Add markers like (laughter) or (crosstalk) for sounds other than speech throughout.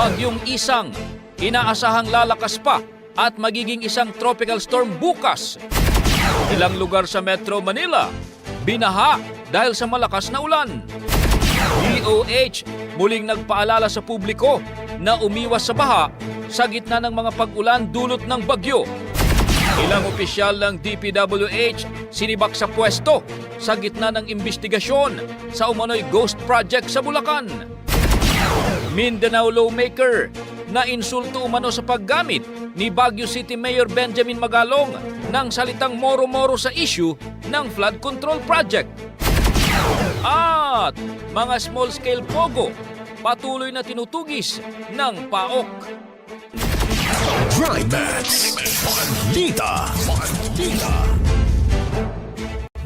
Bagyong Isang, inaasahang lalakas pa at magiging isang tropical storm bukas. Ilang lugar sa Metro Manila, binaha dahil sa malakas na ulan. DOH muling nagpaalala sa publiko na umiwas sa baha sa gitna ng mga pag-ulan dulot ng bagyo. Ilang opisyal ng DPWH sinibak sa pwesto sa gitna ng investigasyon sa umano'y ghost project sa Bulacan. Mindanao lawmaker na insulto umano sa paggamit ni Baguio City Mayor Benjamin Magalong ng salitang moro-moro sa issue ng flood control project. At mga small-scale pogo patuloy na tinutugis ng PAOK. Drive Max. Balita. Balita.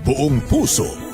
Buong puso.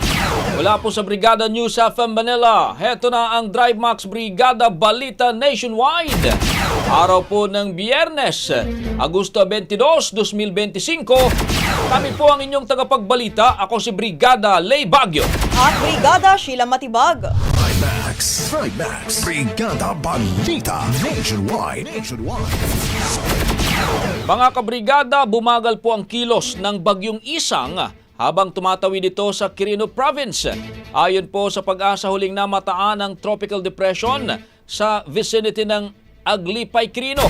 Mula po sa Brigada News FM Manila, heto na ang Drive Max Brigada Balita Nationwide. Araw po ng Biyernes, Agosto 22, 2025. Kami po ang inyong tagapagbalita. Ako si Brigada Lay Bagyo. At Brigada Sheila Matibag. Drive Max. Drive Max. Brigada Balita Nationwide. Nationwide. Mga kabrigada, bumagal po ang kilos ng bagyong isang habang tumatawid ito sa Quirino Province. Ayon po sa pag-asa huling namataan ng tropical depression sa vicinity ng Aglipay, Quirino.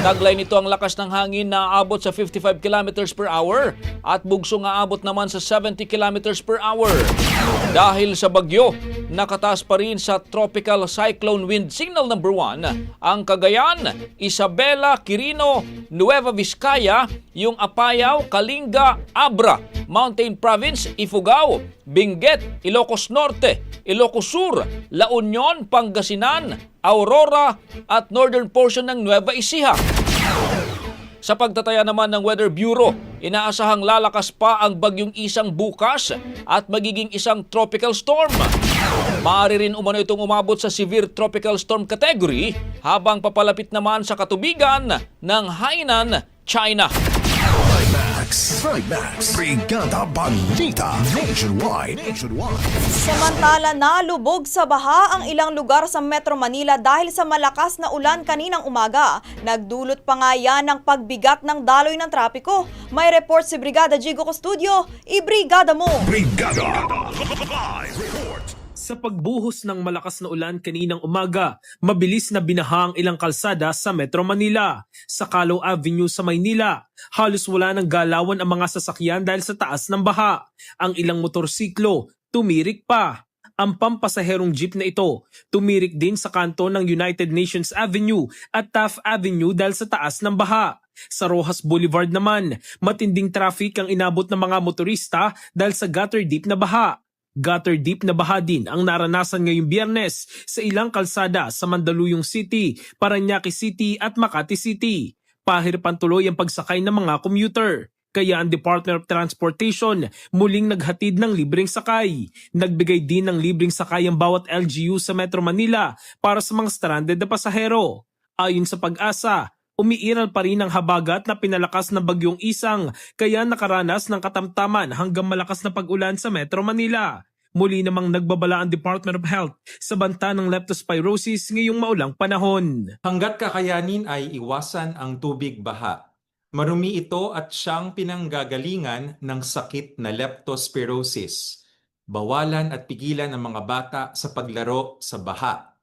Taglay nito ang lakas ng hangin na aabot sa 55 km per hour at bugsong aabot naman sa 70 km per hour. Dahil sa bagyo, nakataas pa rin sa Tropical Cyclone Wind Signal number 1 ang Cagayan, Isabela, Quirino, Nueva Vizcaya, yung Apayao, Kalinga, Abra Mountain Province, Ifugao, Benguet, Ilocos Norte, Ilocos Sur, La Union, Pangasinan, Aurora at northern portion ng Nueva Ecija. Sa pagtataya naman ng Weather Bureau, inaasahang lalakas pa ang bagyong isang bukas at magiging isang tropical storm. Maaari rin umano itong umabot sa severe tropical storm category habang papalapit naman sa katubigan ng Hainan, China. Max, Max, Brigada Balita Nationwide. Nationwide. Samantala, nalubog sa baha ang ilang lugar sa Metro Manila dahil sa malakas na ulan kaninang umaga. Nagdulot pa nga yan ng pagbigat ng daloy ng trapiko. May report si Brigada Jigo Custudio. I-brigada mo! Brigada Live Report. Sa pagbuhos ng malakas na ulan kaninang umaga, mabilis na binaha ang ilang kalsada sa Metro Manila. Sa Calo Avenue sa Maynila, halos wala ng galawan ang mga sasakyan dahil sa taas ng baha. Ang ilang motorsiklo, tumirik pa. Ang pampasaherong jeep na ito, tumirik din sa kanto ng United Nations Avenue at Taft Avenue dahil sa taas ng baha. Sa Rojas Boulevard naman, matinding traffic ang inabot ng mga motorista dahil sa gutter deep na baha. Gutter deep na baha din ang naranasan ngayong biyernes sa ilang kalsada sa Mandaluyong City, Paranaque City at Makati City. Pahirapan tuloy ang pagsakay ng mga commuter. Kaya ang Department of Transportation muling naghatid ng libreng sakay. Nagbigay din ng libreng sakay ang bawat LGU sa Metro Manila para sa mga stranded na pasahero. Ayon sa pag-asa, umiiral pa rin ang habagat na pinalakas ng bagyong isang kaya nakaranas ng katamtaman hanggang malakas na pag-ulan sa Metro Manila. Muli namang nagbabala ang Department of Health sa banta ng leptospirosis ngayong maulang panahon. Hanggat kakayanin ay iwasan ang tubig baha. Marumi ito at siyang pinanggagalingan ng sakit na leptospirosis. Bawalan at pigilan ang mga bata sa paglaro sa baha.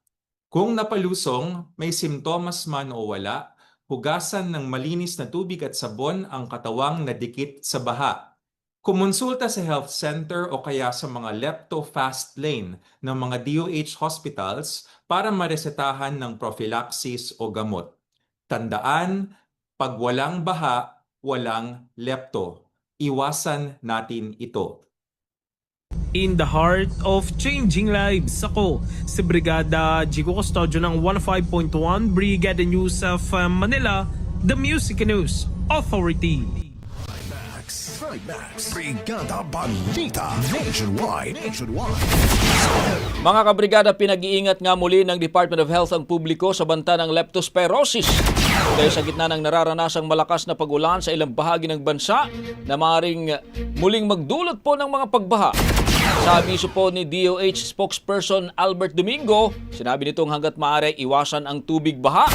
Kung napalusong, may simptomas man o wala, hugasan ng malinis na tubig at sabon ang katawang nadikit sa baha. Kumonsulta sa health center o kaya sa mga lepto fast lane ng mga DOH hospitals para maresetahan ng prophylaxis o gamot. Tandaan, pag walang baha, walang lepto. Iwasan natin ito. In the heart of changing lives, ako si Brigada Jigo Custodio ng 15.1 Brigada News of Manila, the Music News Authority. Max, Max, Brigada Balita Nationwide. Nationwide. Mga kabrigada, pinag-iingat nga muli ng Department of Health ang publiko sa banta ng leptospirosis. Dahil sa gitna ng nararanasang malakas na pag-ulan sa ilang bahagi ng bansa na maaaring muling magdulot po ng mga pagbaha. Sa abiso po ni DOH spokesperson Albert Domingo, sinabi nitong hanggat maaari iwasan ang tubig baha.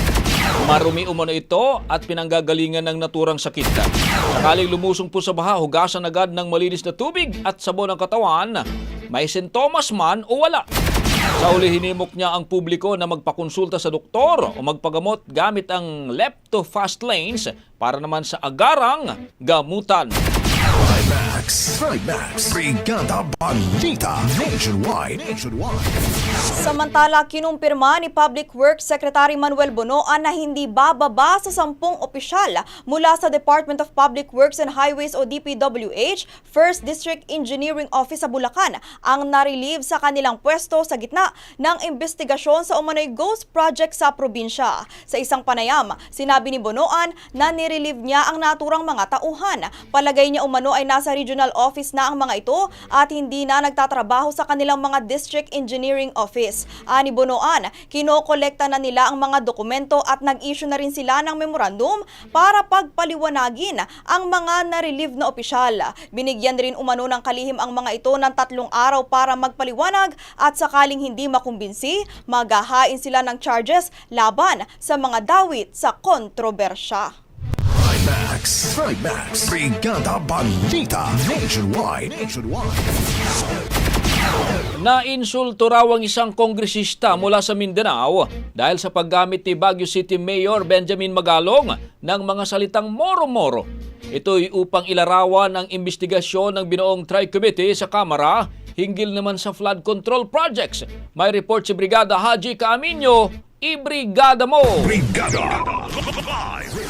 Marumi umano ito at pinanggagalingan ng naturang sakit. Sakaling lumusong po sa baha, hugasan agad ng malinis na tubig at sabon ang katawan, may sintomas man o wala. Sa uli hinimok niya ang publiko na magpakonsulta sa doktor o magpagamot gamit ang Lepto Fast Lanes para naman sa agarang gamutan. Max, Max, Brigada Balita Nationwide. Nationwide. Samantala, kinumpirma ni Public Works Secretary Manuel Bonoan na hindi bababa sa sampung opisyal mula sa Department of Public Works and Highways o DPWH, First District Engineering Office sa Bulacan ang narelieve sa kanilang pwesto sa gitna ng investigasyon sa umano'y ghost project sa probinsya. Sa isang panayam, sinabi ni Bonoan na nirelieve niya ang naturang mga tauhan. Palagay niya umano ay nasa regional office na ang mga ito at hindi na nagtatrabaho sa kanilang mga district engineering office. Ani Bonoan, kinokolekta na nila ang mga dokumento at nag-issue na rin sila ng memorandum para pagpaliwanagin ang mga na-relieve na opisyal. Binigyan rin umano ng kalihim ang mga ito ng tatlong araw para magpaliwanag at sakaling hindi makumbinsi, maghahain sila ng charges laban sa mga dawit sa kontrobersya. Max, Max, Brigada Balita Nationwide. Nationwide. Nainsulto raw ang isang kongresista mula sa Mindanao dahil sa paggamit ni Baguio City Mayor Benjamin Magalong ng mga salitang moro-moro. Ito'y upang ilarawan ang investigasyon ng binuong Tri-Committee sa Kamara hinggil naman sa flood control projects. May report si Brigada Haji Caaminyo, i-brigada mo! Brigada Live.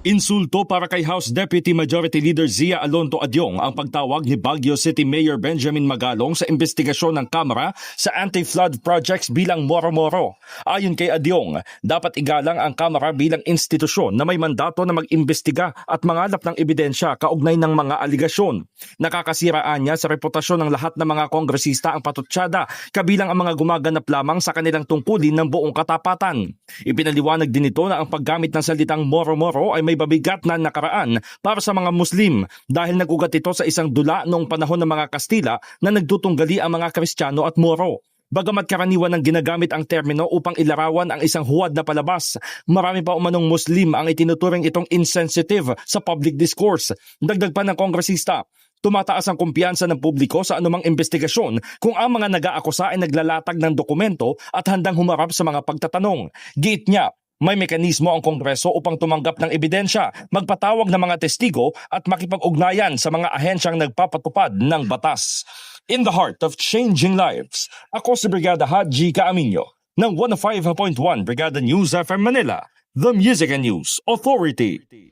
Insulto para kay House Deputy Majority Leader Zia Alonto Adyong ang pagtawag ni Baguio City Mayor Benjamin Magalong sa investigasyon ng Kamara sa anti-flood projects bilang moro-moro. Ayon kay Adyong, dapat igalang ang Kamara bilang institusyon na may mandato na mag-imbestiga at mangalap ng ebidensya kaugnay ng mga aligasyon. Nakakasiraan niya sa reputasyon ng lahat ng mga kongresista ang patutsyada kabilang ang mga gumaganap lamang sa kanilang tungkulin ng buong katapatan. Ipinaliwanag din ito na ang paggamit ng salitang moro-moro ay may babigat na nakaraan para sa mga Muslim dahil nagugat ito sa isang dula noong panahon ng mga Kastila na nagtutunggali ang mga Kristiyano at Moro. Bagamat karaniwan ang ginagamit ang termino upang ilarawan ang isang huwad na palabas, marami pa umanong Muslim ang itinuturing itong insensitive sa public discourse. Dagdag pa ng kongresista, tumataas ang kumpiyansa ng publiko sa anumang investigasyon kung ang mga nag-aakusa ay naglalatag ng dokumento at handang humarap sa mga pagtatanong. Giit niya, may mekanismo ang Kongreso upang tumanggap ng ebidensya, magpatawag ng mga testigo at makipag-ugnayan sa mga ahensyang nagpapatupad ng batas. In the heart of changing lives, ako si Brigada Haji Kaaminyo ng 105.1 Brigada News FM Manila, the Music and News Authority.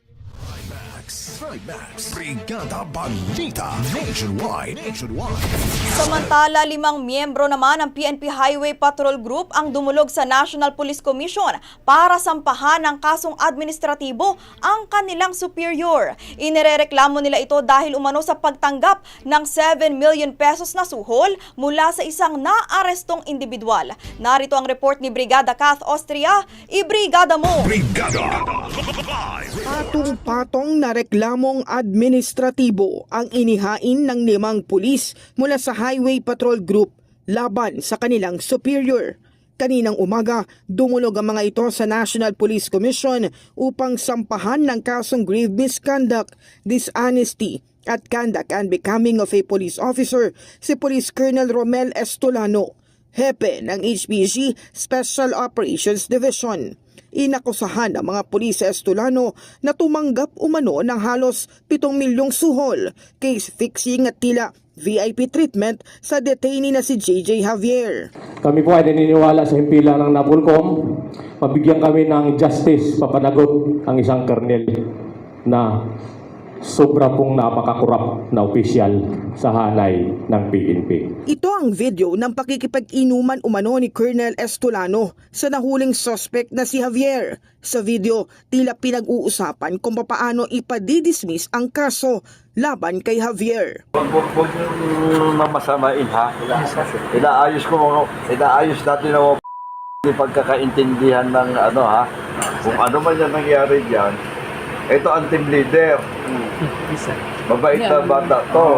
Trimax. Brigada Balita. Nationwide. Nationwide. Samantala, limang miyembro naman ng PNP Highway Patrol Group ang dumulog sa National Police Commission para sampahan ng kasong administratibo ang kanilang superior. Inirereklamo nila ito dahil umano sa pagtanggap ng 7 million pesos na suhol mula sa isang naarestong individual. Narito ang report ni Brigada Kath Austria. Ibrigada mo! Brigada. Patong-patong na reklamong administratibo ang inihain ng limang pulis mula sa Highway Patrol Group laban sa kanilang superior. Kaninang umaga, dumulog ang mga ito sa National Police Commission upang sampahan ng kasong grave misconduct, dishonesty, at conduct and becoming of a police officer si Police Colonel Romel Estolano, hepe ng HPG Special Operations Division. Inakusahan ng mga pulis sa Estolano na tumanggap umano ng halos 7 milyong suhol, case fixing at tila VIP treatment sa detainee na si JJ Javier. Kami po ay naniniwala sa himpilan ng Napolcom. Mabigyan kami ng justice, papanagot ang isang kernel na sobra pong napakakurap na opisyal sa hanay ng PNP. Ito ang video ng pakikipag-inuman umano ni Colonel Estolano sa nahuling suspect na si Javier. Sa video, tila pinag-uusapan kung papaano ipadidismiss ang kaso laban kay Javier. Huwag niyong mamasamain ha. Inaayos ko mga, inaayos natin ang (laughs) pagkakaintindihan ng ano ha. Kung ano man yan nangyari diyan. Ito ang team leader. Mabait na bata to.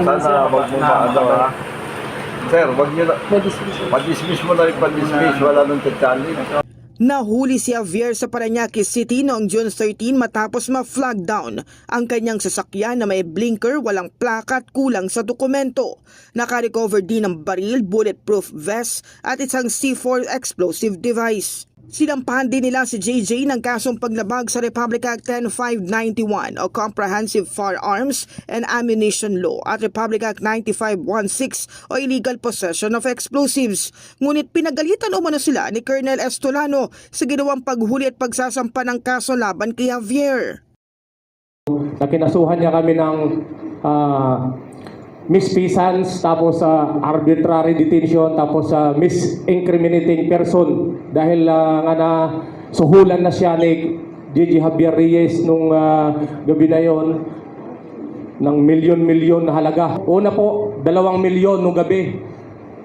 Sana wag mo maano ha. Sir, wag niyo na. Padismiss mo na yung padismiss. Wala nang challenge. Nahuli si Javier sa Paranaque City noong June 13 matapos ma-flag down ang kanyang sasakyan na may blinker, walang plaka at kulang sa dokumento. Nakarecover din ng baril, bulletproof vest at isang C4 explosive device. Sinampahan din nila si JJ ng kasong paglabag sa Republic Act 10591 o Comprehensive Firearms and Ammunition Law at Republic Act 9516 o Illegal Possession of Explosives. Ngunit pinagalitan umano sila ni Colonel Estolano sa ginawang paghuli at pagsasampa ng kaso laban kay Javier. Na kinasuhan niya kami ng ah, misfeasance, tapos sa arbitrary detention, tapos sa misincriminating person dahil ah, nga na suhulan na siya ni Gigi Javier Reyes nung ah, gabi na yon ng milyon-milyon na halaga. Una po, dalawang milyon nung gabi.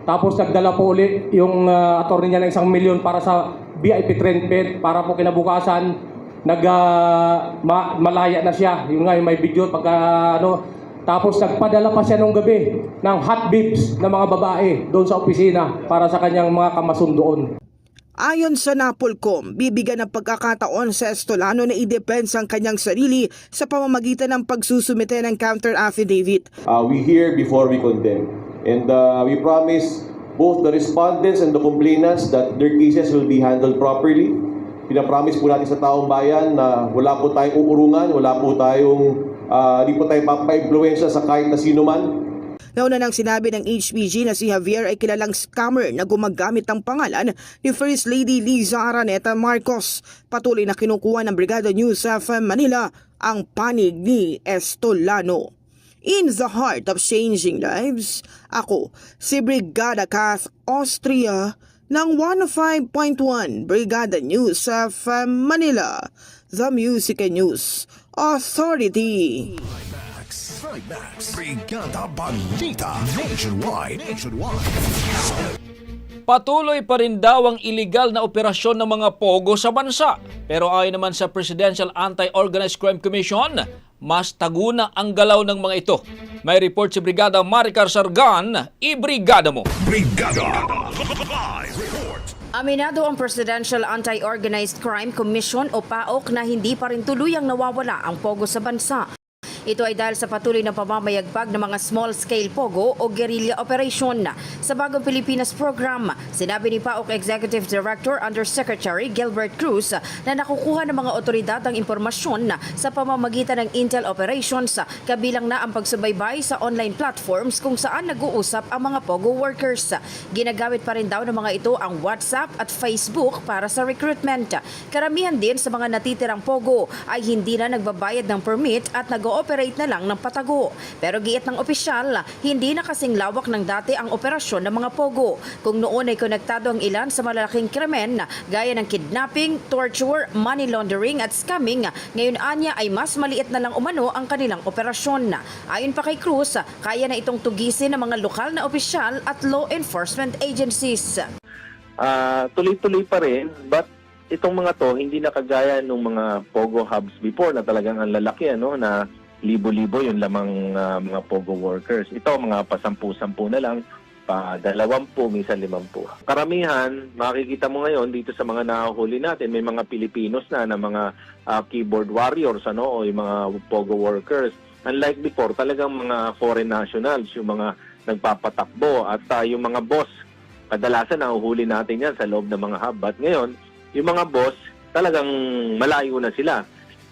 Tapos nagdala po ulit yung uh, attorney niya ng isang milyon para sa VIP treatment para po kinabukasan nag ah, ma- malaya na siya. Yung nga yung may video pagka ano tapos nagpadala pa siya nung gabi ng hot bibs na mga babae doon sa opisina para sa kanyang mga kamasun doon. Ayon sa Napolcom, bibigyan ng pagkakataon sa Estolano na i-depensa ang kanyang sarili sa pamamagitan ng pagsusumite ng counter affidavit. Uh, we hear before we condemn. And uh, we promise both the respondents and the complainants that their cases will be handled properly. Pinapromise po natin sa taong bayan na wala po tayong uurungan, wala po tayong, uh, di po tayo papaimpluensya sa kahit na sino man. Nauna nang sinabi ng HPG na si Javier ay kilalang scammer na gumagamit ng pangalan ni First Lady Liza Araneta Marcos. Patuloy na kinukuha ng Brigada News FM Manila ang panig ni Estolano. In the heart of changing lives, ako si Brigada Kath Austria ng 105.1 Brigada News FM Manila, The Music and News Authority. Trimax. Brigada Balita. Nationwide. Nationwide. Patuloy pa rin daw ang iligal na operasyon ng mga pogo sa bansa. Pero ayon naman sa Presidential Anti-Organized Crime Commission, mas taguna ang galaw ng mga ito. May report si Brigada Maricar Sargan, ibrigada mo. Brigada. Live report. Aminado ang Presidential Anti-Organized Crime Commission o PAOK na hindi pa rin tuluyang nawawala ang pogo sa bansa. Ito ay dahil sa patuloy na pamamayagpag ng mga small-scale pogo o guerrilla operation. Sa Bagong Pilipinas program, sinabi ni PAOK Executive Director Undersecretary Gilbert Cruz na nakukuha ng mga otoridad ang impormasyon sa pamamagitan ng intel operations kabilang na ang pagsubaybay sa online platforms kung saan nag-uusap ang mga pogo workers. Ginagamit pa rin daw ng mga ito ang WhatsApp at Facebook para sa recruitment. Karamihan din sa mga natitirang pogo ay hindi na nagbabayad ng permit at nag-ooperate na lang ng patago. Pero giit ng opisyal, hindi na kasing lawak ng dati ang operasyon ng mga pogo. Kung noon ay konektado ang ilan sa malalaking krimen gaya ng kidnapping, torture, money laundering at scamming, ngayon anya ay mas maliit na lang umano ang kanilang operasyon. Ayon pa kay Cruz, kaya na itong tugisin ng mga lokal na opisyal at law enforcement agencies. Ah, tuloy-tuloy pa rin but itong mga to hindi na kagaya nung mga pogo hubs before na talagang ang lalaki ano na libo-libo yung lamang ah, mga pogo workers. Ito mga pasampu-sampu na lang pa dalawampu, minsan limampu. Karamihan, makikita mo ngayon dito sa mga nahuli natin, may mga Pilipinos na na mga ah, keyboard warriors ano o yung mga pogo workers. Unlike before, talagang mga foreign nationals, yung mga nagpapatakbo at ah, yung mga boss kadalasan nahuhuli natin yan sa loob ng mga hub. But ngayon, yung mga boss, talagang malayo na sila.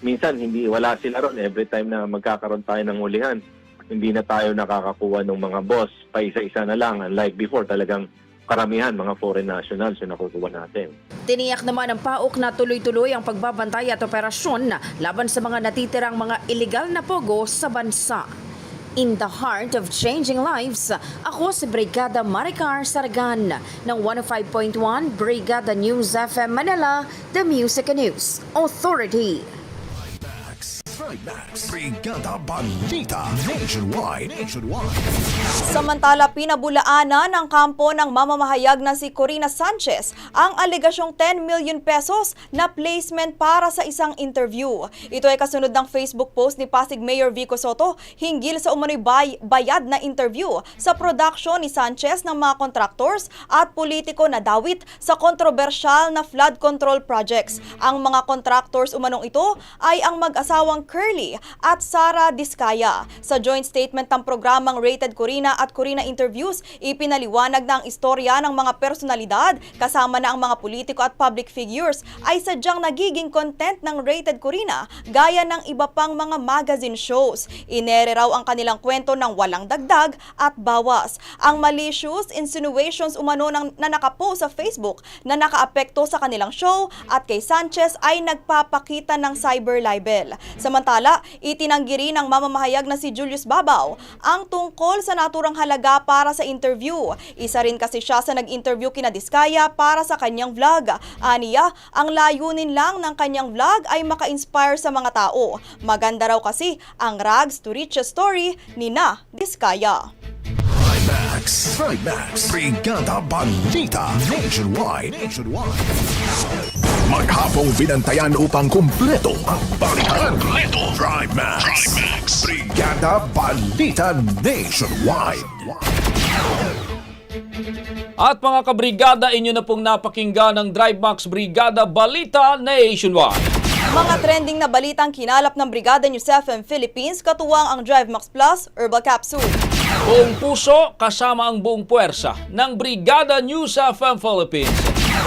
Minsan, hindi, wala sila ron every time na magkakaroon tayo ng hulihan. Hindi na tayo nakakakuha ng mga boss. Pa isa-isa na lang. Unlike before, talagang karamihan mga foreign nationals yung nakukuha natin. Tiniyak naman ng PAOK na tuloy-tuloy ang pagbabantay at operasyon laban sa mga natitirang mga illegal na pogo sa bansa. In the heart of changing lives, ako si Brigada Maricar Sargan ng 105.1 Brigada News FM Manila, The Music News Authority. Trimax. Brigada Balita. Nationwide. Nationwide. Samantala, pinabulaanan ng kampo ng mamamahayag na si Corina Sanchez ang alegasyong 10 million pesos na placement para sa isang interview. Ito ay kasunod ng Facebook post ni Pasig Mayor Vico Soto hinggil sa umano'y bay- bayad na interview sa production ni Sanchez ng mga contractors at politiko na dawit sa kontrobersyal na flood control projects. Ang mga contractors umanong ito ay ang mag-asawang Curly at Sara Diskaya. Sa joint statement ng programang Rated Corina at Corina Interviews, ipinaliwanag na ang istorya ng mga personalidad kasama na ang mga politiko at public figures ay sadyang nagiging content ng Rated Corina gaya ng iba pang mga magazine shows. Inere raw ang kanilang kwento ng walang dagdag at bawas. Ang malicious insinuations umano ng, na nakapost sa Facebook na nakaapekto sa kanilang show at kay Sanchez ay nagpapakita ng cyber libel. Samantala, itinanggi rin ng mamamahayag na si Julius Babaw ang tungkol sa naturang halaga para sa interview. Isa rin kasi siya sa nag-interview kina Diskaya para sa kanyang vlog. Aniya, ang layunin lang ng kanyang vlog ay maka-inspire sa mga tao. Maganda raw kasi ang rags to riches story ni na Diskaya. Trimax. Trimax. Brigada Balita. Nationwide. Nationwide. Maghapong binantayan upang kumpleto ang balitan. Kumpleto. Trimax. Trimax. Brigada Balita Nationwide. At mga kabrigada, inyo na pong napakinggan ng Drive Max Brigada Balita Nationwide. Mga trending na balitang kinalap ng Brigada News FM Philippines katuwang ang Drive Max Plus Herbal Capsule. Buong puso kasama ang buong puwersa ng Brigada News FM Philippines.